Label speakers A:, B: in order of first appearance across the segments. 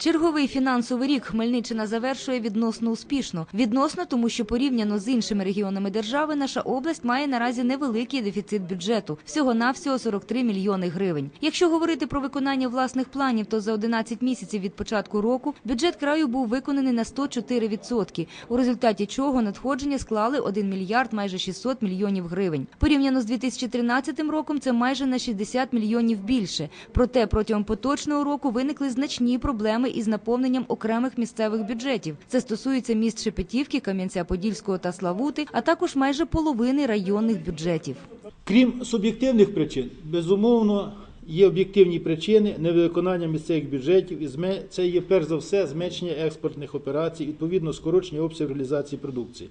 A: Черговий фінансовий рік Хмельниччина завершує відносно успішно. Відносно, тому що порівняно з іншими регіонами держави, наша область має наразі невеликий дефіцит бюджету всього навсього 43 мільйони гривень. Якщо говорити про виконання власних планів, то за 11 місяців від початку року бюджет краю був виконаний на 104%, у результаті чого надходження склали 1 мільярд майже 600 мільйонів гривень. Порівняно з 2013 роком це майже на 60 мільйонів більше. Проте протягом поточного року виникли значні проблеми із наповненням окремих місцевих бюджетів. Це стосується міст Шепетівки, Кам'янця-Подільського та Славути, а також майже половини районних бюджетів.
B: Крім суб'єктивних причин, безумовно, є об'єктивні причини невиконання місцевих бюджетів, і це є перш за все зменшення експортних операцій, відповідно скорочення обсягу реалізації продукції.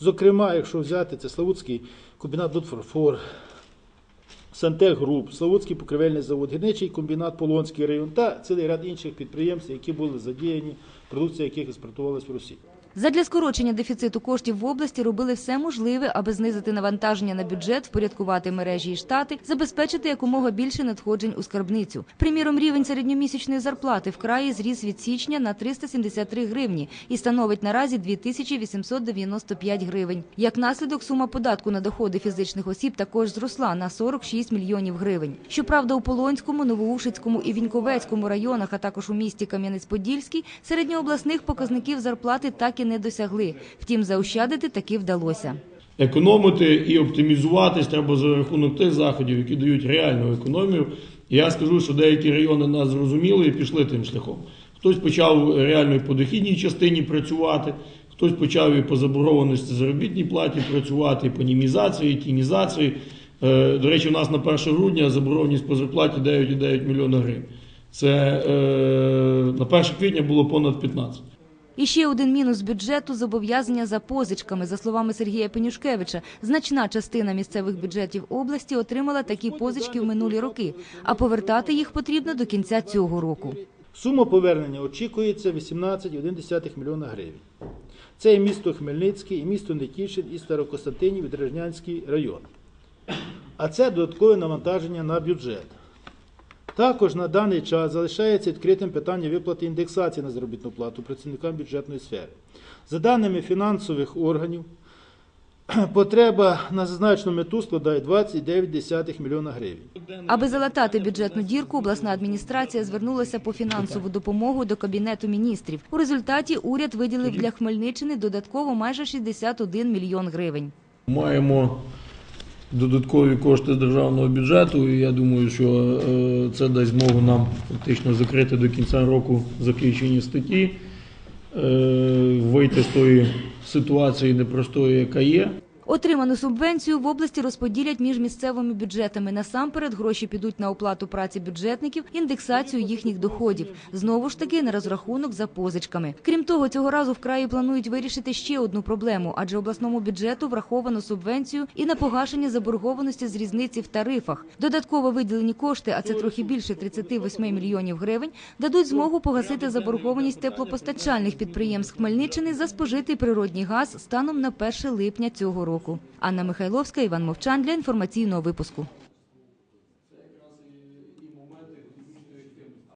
B: Зокрема, якщо взяти це Славутський комбінат Дутфорфор, Сантех Груп, Славутський покривельний завод, гірничий комбінат Полонський район та цілий ряд інших підприємств, які були задіяні, продукція яких експортувалась в Росію.
A: Задля скорочення дефіциту коштів в області робили все можливе, аби знизити навантаження на бюджет, впорядкувати мережі і штати, забезпечити якомога більше надходжень у скарбницю. Приміром, рівень середньомісячної зарплати в краї зріс від січня на 373 гривні і становить наразі 2895 гривень. Як наслідок, сума податку на доходи фізичних осіб також зросла на 46 мільйонів гривень. Щоправда, у Полонському, Новоушицькому і Віньковецькому районах, а також у місті Кам'янець-Подільський, середньообласних показників зарплати так і не досягли. Втім, заощадити таки вдалося.
C: економити і оптимізуватись треба за рахунок тих заходів, які дають реальну економію. Я скажу, що деякі райони нас зрозуміли і пішли тим шляхом. Хтось почав реально по дохідній частині працювати, хтось почав і по заборгованості заробітній платі працювати, і по німізації, і тінізації. Е, До речі, у нас на 1 грудня заборгованість по зарплаті 9,9 мільйона гривень. Це е, на 1 квітня було понад 15.
A: І ще один мінус бюджету – зобов'язання за позичками. За словами Сергія Пенюшкевича, значна частина місцевих бюджетів області отримала такі позички в минулі роки, а повертати їх потрібно до кінця цього року.
B: Сума повернення очікується 18,1 мільйона гривень. Це і місто Хмельницький, і місто Нетішин, і Старокостянтинів, і Дражнянський район. А це додаткове навантаження на бюджет. Також на даний час залишається відкритим питання виплати індексації на заробітну плату працівникам бюджетної сфери. За даними фінансових органів, потреба на зазначену мету складає 29,9 мільйона гривень.
A: Аби залатати бюджетну дірку, обласна адміністрація звернулася по фінансову допомогу до Кабінету міністрів. У результаті уряд виділив для Хмельниччини додатково майже 61 мільйон гривень.
C: Маємо додаткові кошти державного бюджету, і я думаю, що е, це дасть змогу нам фактично закрити до кінця року заключені статті, е, вийти з тої ситуації непростої, яка є.
A: Отриману субвенцію в області розподілять між місцевими бюджетами. Насамперед гроші підуть на оплату праці бюджетників, індексацію їхніх доходів. Знову ж таки на розрахунок за позичками. Крім того, цього разу в краї планують вирішити ще одну проблему, адже обласному бюджету враховано субвенцію і на погашення заборгованості з різниці в тарифах. Додатково виділені кошти, а це трохи більше 38 мільйонів гривень, дадуть змогу погасити заборгованість теплопостачальних підприємств Хмельниччини за спожитий природній газ станом на 1 липня цього року. Анна Михайловська, Іван Мовчан для інформаційного випуску.